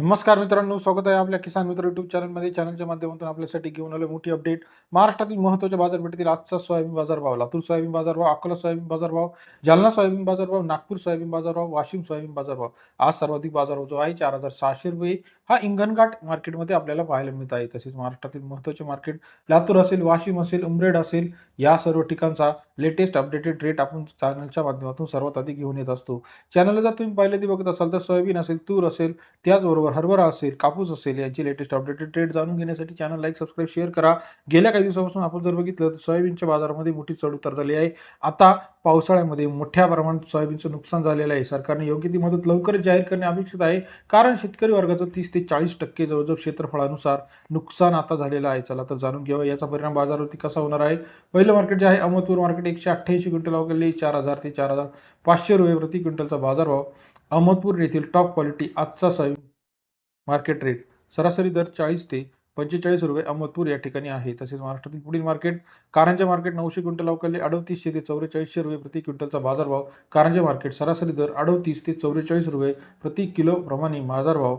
नमस्कार मित्रांनो स्वागत आहे आपल्या किसान मित्र युट्यूब चॅनलमध्ये चॅनलच्या माध्यमातून आपल्यासाठी घेऊन आलो मोठी अपडेट महाराष्ट्रातील महत्त्वाच्या बाजारपेठेतील आजचा सोयाबीन बाजारभाव. लातूर सोयाबीन बाजारभाव अकोला सोयाबीन बाजारभाव जालना सोयाबीन बाजारभाव नागपूर सोयाबीन बाजारभाव वाशिम सोयाबीन बाजारभाव. आज सर्वाधिक बाजारभाव जो आहे चार हजार सहाशे रुपये. हा इंगणघाट मार्केटमध्ये आपल्याला पाहायला मिळत आहे. तसेच महाराष्ट्रातील महत्त्वाचे मार्केट लातूर असेल वाशिम असेल उमरेड असेल या सर्व ठिकाणचा लेटेस्ट अपडेटेड रेट आपण चॅनलच्या माध्यमातून सर्वात आधी घेऊन येत असतो. चॅनलला जर तुम्ही पहिले ते बघत असाल तर सोयाबीन असेल तूर असेल त्याचबरोबर हरभरा असेल कापूस असेल यांची लेटेस्ट अपडेटेड रेट जाणून घेण्यासाठी चॅनल लाईक सबस्क्राईब शेअर करा. गेल्या काही दिवसापासून आपण जर बघितलं तर सोयाबीनच्या बाजारामध्ये मोठी चढ उतार झाली आहे. आता पावसाळ्यामध्ये मोठ्या प्रमाणात सोयाबीनचं नुकसान झालेलं आहे. सरकारने योग्य ती मदत लवकरच जाहीर करणे अपेक्षित आहे. कारण शेतकरी वर्गाचं तीस ते चाळीस टक्के जवळजवळ क्षेत्रफळानुसार नुकसान आता झालेलं आहे. चला तर जाणून घ्यावं. याचा परिणाम बाजारावरती कसा होणार आहे? पहिलं मार्केट जे आहे अहमदपूर मार्केट एकशे अठ्ठ्याऐंशी क्विंटल अवघडले चार हजार ते चार हजार पाचशे रुपये प्रति क्विंटलचा बाजारभाव. अहमदपूर येथील टॉप क्वालिटी आजचा साहेब मार्केट रेट सरासरी दर चाळीस ते पंचेचाळीस रुपये अहमदपूर या ठिकाणी आहे. तसेच महाराष्ट्रातील पुढील मार्केट कारंजा मार्केट नऊशे क्विंटल अवकाले अडतीसशे ते चौवेचाळीसशे रुपये प्रति क्विंटलचा बाजारभाव. कारंजा मार्केट सरासरी दर अडतीस ते चौवेचाळीस रुपये प्रति किलोप्रमाणे बाजारभाव.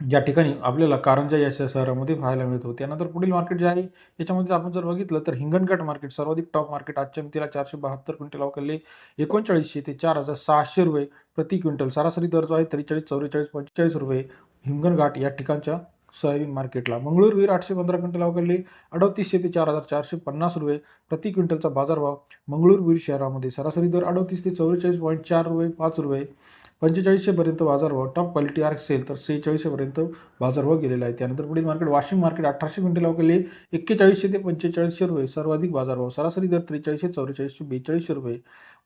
या ठिकाणी आपल्याला कारंजा या शहरामध्ये पाहायला मिळतो त्यानंतर पुढील मार्केट जे आहे याच्यामध्ये आपण जर बघितलं तर हिंगणघाट मार्केट सर्वाधिक टॉप मार्केट आजच्या मितीला चारशे बहात्तर क्विंटल अवकाले एकोणचाळीसशे ते चार हजार सहाशे रुपये प्रति क्विंटल सरासरी दर जो आहे त्रेचाळीस चौवेचाळीस पंचेचाळीस रुपये हिंगणघाट या ठिकाणच्या सोयाबीन मार्केटला मंगळूरवीर आठशे पंधरा क्विंटल अवकाले अडतीसशे ते चार हजार चारशे पन्नास रुपये प्रति क्विंटलचा बाजारभाव मंगळूरवीर शहरामध्ये. सरासरी दर अडतीस ते चौवेचाळीस पॉईंट चार रुपये पाच रुपये पंचेचाळीसशेपर्यंत बाजारभाव टॉप क्वालिटी आर असेल तर सेहेचाळीसशेपर्यंत बाजारभाव गेलेला आहे. त्यानंतर पुढील मार्केट वाशिम मार्केट अठराशे क्विंटल गेले एक्केचाळीसशे ते पंचेचाळीसशे रुपये सर्वाधिक बाजारभाव सरासरी दर त्रेचाळीसशे चौवेचाळीसशे बेचाळीसशे रुपये.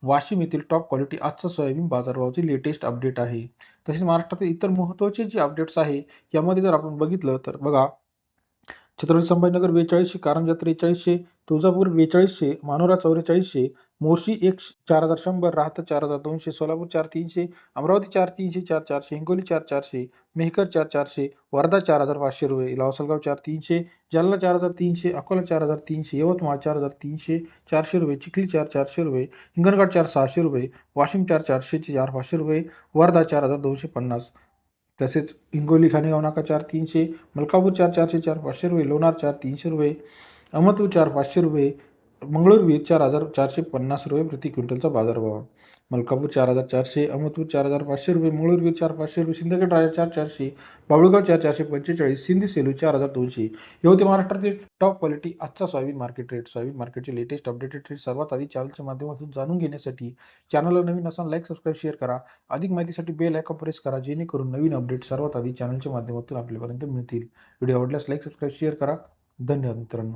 वाशिम येथील टॉप क्वालिटी आजचा सोयाबीन बाजारभावाची लेटेस्ट अपडेट आहे. तसेच महाराष्ट्रातील इतर महत्त्वाचे जे अपडेट्स आहे यामध्ये जर आपण बघितलं तर बघा छत्रपती संभाजीनगर बेचाळीसशे कारंजा त्रेचाळीसशे तुळजापूर बेचाळीसशे मानोरा चौवेचाळीसशे मोर्शी एक चार हजार शंभर राहता चार हजार दोनशे सोलापूर चार तीनशे अमरावती चार तीनशे चार चारशे हिंगोली चार चारशे मेहकर चार चारशे वर्धा चार हजार पाचशे रुपये लावसलगाव चार तीनशे जालना चार हजार तीनशे अकोला चार हजार तीनशे यवतमाळ चार हजार तीनशे चारशे रुपये चिखली चार चारशे रुपये हिंगणघाट चार सहाशे रुपये वाशिम चार चारशेचे चार पाचशे रुपये वर्धा चार हजार दोनशे पन्नास तसेच हिंगोली खाणेगाव नाका चार तीनशे मलकापूर चार चारशे चार पाचशे रुपये लोणार चार तीनशे रुपये अहमदपूर चार पाचशे रुपये मंगळूरवीर चार हजार चारशे पन्नास रुपये प्रति क्विंटलचा बाजारभाव. मलकापूर चार हजार चारशे अहमदपूर चार हजार पाचशे रुपये मंगळूरवीर चार पाचशे रुपये सिंदखेड राजा चार चारशे बाबुळगाव चार चारशे पंचेचाळीस सिंधी सेलू चार हजार दोनशे. हे होते महाराष्ट्रातील टॉप क्वालिटी आजचा सोयाबीन मार्केट रेट सोयाबीन मार्केटचे लेटेस्ट अपडेटेड रेट सर्वात आधी चॅनलच्या माध्यमातून जाणून घेण्यासाठी चॅनलला नवीन असाल लाईक सबस्क्राईब शेअर करा. अधिक माहितीसाठी बेल आयकॉन प्रेस करा जेणेकरून नवीन अपडेट सर्वात आधी चॅनलच्या माध्यमातून आपल्यापर्यंत मिळतील. व्हिडिओ आवडल्यास लाईक सबस्क्राईब शेअर करा. धन्यवाद मित्रांनो.